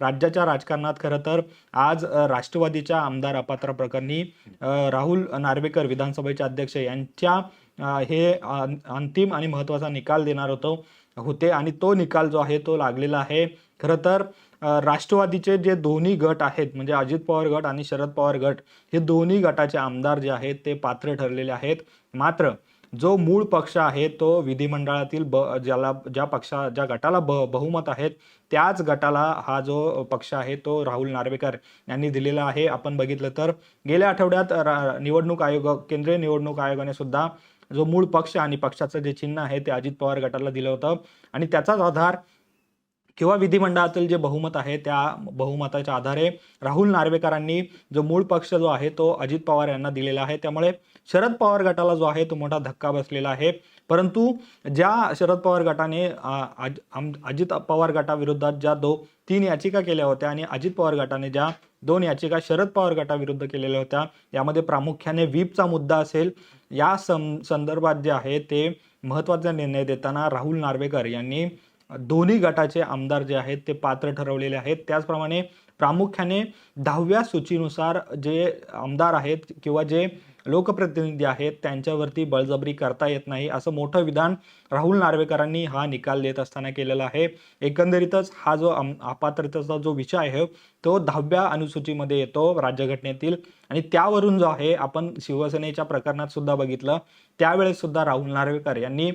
राज्याच्या राजकारणात खरं तर आज राष्ट्रवादीच्या आमदार अपात्र प्रकरणी राहुल नार्वेकर विधानसभेचे अध्यक्ष यांच्या हे अंतिम आणि महत्त्वाचा निकाल देणार होतो होते आणि तो निकाल जो आहे तो लागलेला आहे. खरं तर राष्ट्रवादीचे जे दोन्ही गट आहेत म्हणजे अजित पवार गट आणि शरद पवार गट हे दोन्ही गटाचे आमदार जे आहेत ते पात्र ठरलेले आहेत. मात्र जो मूळ पक्ष आहे तो विधिमंडळातील ब ज्याला ज्या पक्षा ज्या गटाला ब बहुमत आहेत त्याच गटाला हा जो पक्ष आहे तो राहुल नार्वेकर यांनी दिलेला आहे. आपण बघितलं तर गेल्या आठवड्यात रा- निवडणूक आयोग केंद्रीय निवडणूक आयोगाने सुद्धा जो मूळ पक्ष आणि पक्षाचं जे चिन्ह आहे ते अजित पवार गटाला दिलं होतं. आणि त्याचाच आधार किंवा विधिमंडळातील जे बहुमत आहे त्या बहुमताच्या आधारे राहुल नार्वेकरांनी जो मूळ पक्ष जो आहे तो अजित पवार यांना दिलेला आहे. त्यामुळे शरद पवार गटाला जो आहे तो मोठा धक्का बसलेला आहे. परंतु ज्या शरद पवार गटाने अजित पवार गटाविरोधात ज्या दो तीन याचिका केल्या होत्या आणि अजित पवार गटाने ज्या दोन याचिका शरद पवार गटाविरुद्ध केलेल्या होत्या यामध्ये प्रामुख्याने व्हीपचा मुद्दा असेल. या सं संदर्भात जे आहे ते महत्त्वाचा निर्णय देताना राहुल नार्वेकर यांनी दोन्ही गटाचे आमदार जे आहेत ते पात्र ठरवलेले आहेत. त्याचप्रमाणे प्रामुख्याने दहाव्या सूचीनुसार जे आमदार आहेत किंवा जे लोकप्रतिनिधी आहेत त्यांच्यावरती बळजबरी करता येत नाही असं मोठं विधान राहुल नार्वेकरांनी हा निकाल देत असताना केलेला आहे. एकंदरीतच हा जो आम अपात्रतेचा जो विषय आहे तो दहाव्या अनुसूचीमध्ये येतो राज्यघटनेतील आणि त्यावरून जो आहे आपण शिवसेनेच्या प्रकरणात सुद्धा बघितलं. त्यावेळेस सुद्धा राहुल नार्वेकर यांनी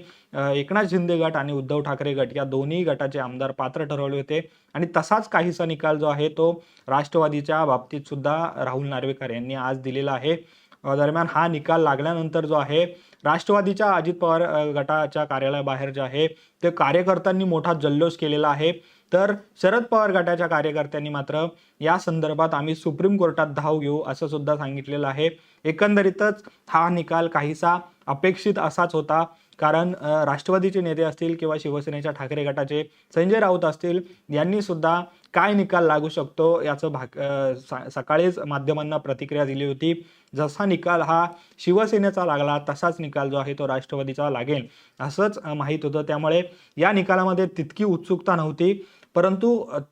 एकनाथ शिंदे गट आणि उद्धव ठाकरे गट या दोन्ही गटाचे आमदार पात्र ठरवले होते. आणि तसाच काहीसा निकाल जो आहे तो राष्ट्रवादीच्या बाबतीत सुद्धा राहुल नार्वेकर यांनी आज दिलेला आहे. दरम्यान हा निकाल लागल्यानंतर जो आहे राष्ट्रवादीच्या अजित पवार गटाच्या कार्यालयाबाहेर जे आहे ते कार्यकर्त्यांनी मोठा जल्लोष केलेला आहे. तर शरद पवार गटाच्या कार्यकर्त्यांनी मात्र या संदर्भात आम्ही सुप्रीम कोर्टात धाव घेऊ असं सुद्धा सांगितलेलं आहे. एकंदरीतच हा निकाल काहीसा अपेक्षित असाच होता. कारण राष्ट्रवादीचे नेते असतील किंवा शिवसेनेच्या ठाकरे गटाचे संजय राऊत असतील यांनी सुद्धा काय निकाल लागू शकतो याचं भाग सा- सकाळीच माध्यमांना प्रतिक्रिया दिली होती. जसा निकाल हा शिवसेनेचा लागला तसाच निकाल जो आहे तो राष्ट्रवादीचा लागेल असंच माहीत होतं. त्यामुळे या निकालामध्ये तितकी उत्सुकता नव्हती. परंतु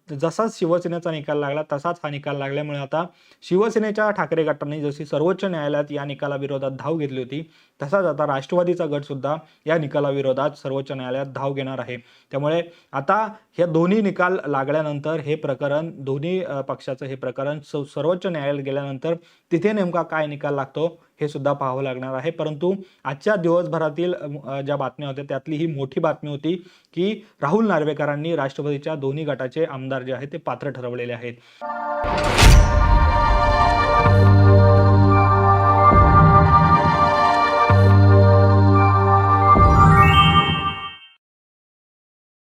जसा जसाच शिवसेनेचा निकाल लागला तसाच हा निकाल लागल्यामुळे आता शिवसेनेच्या ठाकरे गटाने जशी सर्वोच्च न्यायालयात या निकालाविरोधात धाव घेतली होती तसाच आता राष्ट्रवादीचा गट सुद्धा या निकालाविरोधात सर्वोच्च न्यायालयात धाव घेणार आहे. त्यामुळे आता हे दोन्ही निकाल लागल्यानंतर हे प्रकरण दोन्ही पक्षाचं हे प्रकरण स- सर्वोच्च न्यायालयात गेल्यानंतर तिथे नेमका काय निकाल लागतो हे सुद्धा पाहावं लागणार आहे. परंतु आजच्या दिवसभरातील ज्या बातम्या होत्या त्यातली ही मोठी बातमी होती की राहुल नार्वेकरांनी राष्ट्रपतीच्या दोन्ही गटाचे आमदार जे आहेत ते पात्र ठरवलेले आहेत.